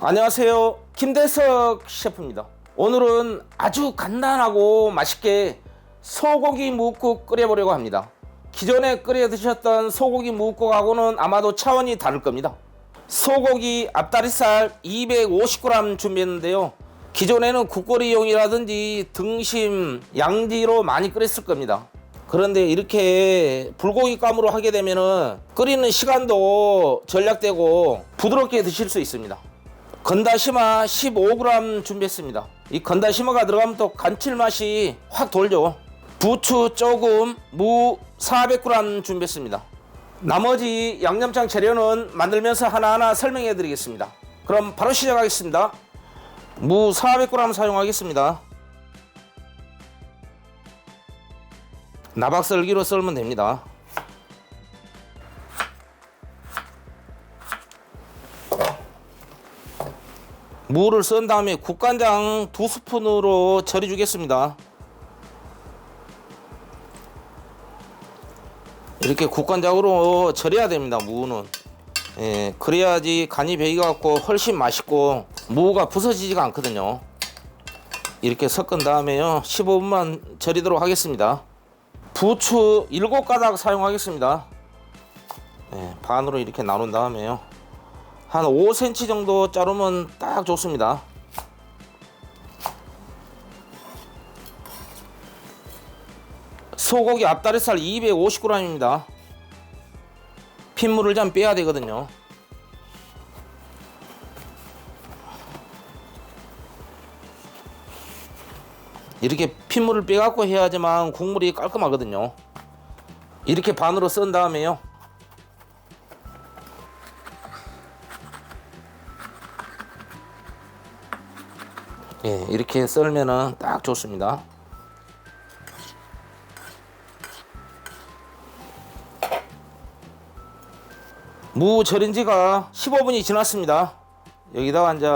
안녕하세요. 김대석 셰프입니다. 오늘은 아주 간단하고 맛있게 소고기 묵국 끓여보려고 합니다. 기존에 끓여 드셨던 소고기 묵국하고는 아마도 차원이 다를 겁니다. 소고기 앞다리살 250g 준비했는데요. 기존에는 국거리용이라든지 등심, 양지로 많이 끓였을 겁니다. 그런데 이렇게 불고기감으로 하게 되면은 끓이는 시간도 절약되고 부드럽게 드실 수 있습니다. 건다시마 15g 준비했습니다. 이 건다시마가 들어가면 또 감칠맛이 확 돌죠. 부추 조금, 무 400g 준비했습니다. 나머지 양념장 재료는 만들면서 하나하나 설명해 드리겠습니다. 그럼 바로 시작하겠습니다. 무 400g 사용하겠습니다. 나박썰기로 썰면 됩니다. 무를 썬 다음에 국간장 두 스푼으로 절여 주겠습니다. 이렇게 국간장으로 절여야 됩니다. 무는. 예, 그래야지 간이 배이갖고 훨씬 맛있고 무가 부서지지가 않거든요. 이렇게 섞은 다음에요. 15분만 절이도록 하겠습니다. 부추 7가닥 사용하겠습니다. 예, 반으로 이렇게 나눈 다음에요. 한 5cm 정도 자르면 딱 좋습니다. 소고기 앞다리살 250g입니다. 핏물을 좀 빼야 되거든요. 이렇게 핏물을 빼갖고 해야지만 국물이 깔끔하거든요. 이렇게 반으로 썬 다음에요. 예, 이렇게 썰면은 딱 좋습니다. 무 절인 지가 15분이 지났습니다. 여기다가 이제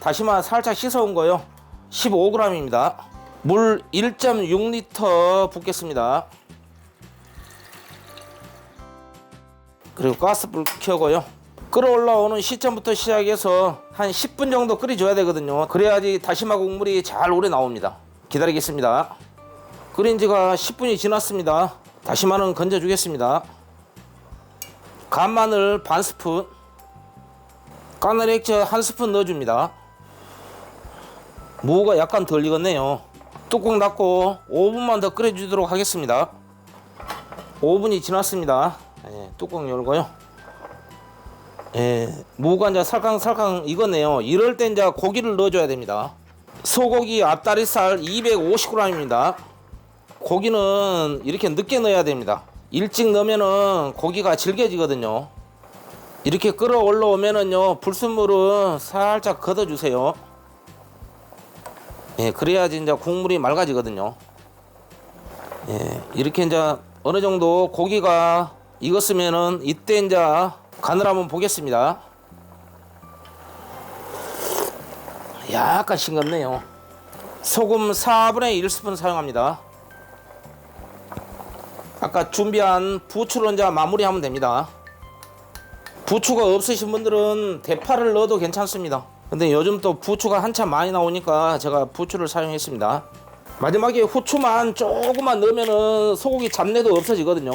다시마 살짝 씻어온 거요. 15g입니다. 물 1.6리터 붓겠습니다. 그리고 가스불 켜고요. 끓어올라오는 시점부터 시작해서 한 10분 정도 끓여줘야 되거든요. 그래야지 다시마 국물이 잘 오래 나옵니다. 기다리겠습니다. 끓인 지가 10분이 지났습니다. 다시마는 건져 주겠습니다. 간마늘 반 스푼, 까나리 액젓 한 스푼 넣어줍니다. 무가 약간 덜 익었네요. 뚜껑 닫고 5분만 더 끓여주도록 하겠습니다. 5분이 지났습니다. 예, 뚜껑 열고요. 예, 무가 이제 살캉살캉 익었네요. 이럴 때 이제 고기를 넣어줘야 됩니다. 소고기 앞다리살 250g입니다. 고기는 이렇게 늦게 넣어야 됩니다. 일찍 넣으면은 고기가 질겨지거든요. 이렇게 끓어 올라오면은요, 불순물은 살짝 걷어주세요. 예, 그래야지 이제 국물이 맑아지거든요. 예, 이렇게 이제 어느 정도 고기가 익었으면은 이때 이제 간을 한번 보겠습니다. 약간 싱겁네요. 소금 4분의 1스푼 사용합니다. 아까 준비한 부추로 이제 마무리하면 됩니다. 부추가 없으신 분들은 대파를 넣어도 괜찮습니다. 근데 요즘 또 부추가 한참 많이 나오니까 제가 부추를 사용했습니다. 마지막에 후추만 조금만 넣으면 소고기 잡내도 없어지거든요.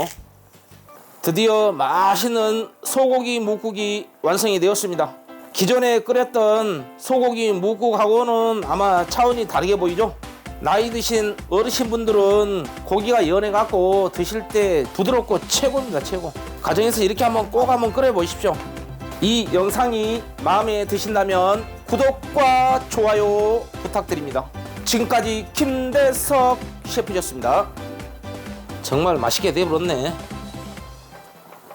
드디어 맛있는 소고기 묵국이 완성이 되었습니다. 기존에 끓였던 소고기 묵국하고는 아마 차원이 다르게 보이죠? 나이 드신 어르신분들은 고기가 연해갖고 드실 때 부드럽고 최고입니다, 최고. 가정에서 이렇게 한번 꼭 한번 끓여보십시오. 이 영상이 마음에 드신다면 구독과 좋아요 부탁드립니다. 지금까지 김대석 셰프였습니다. 정말 맛있게 되어버렸네.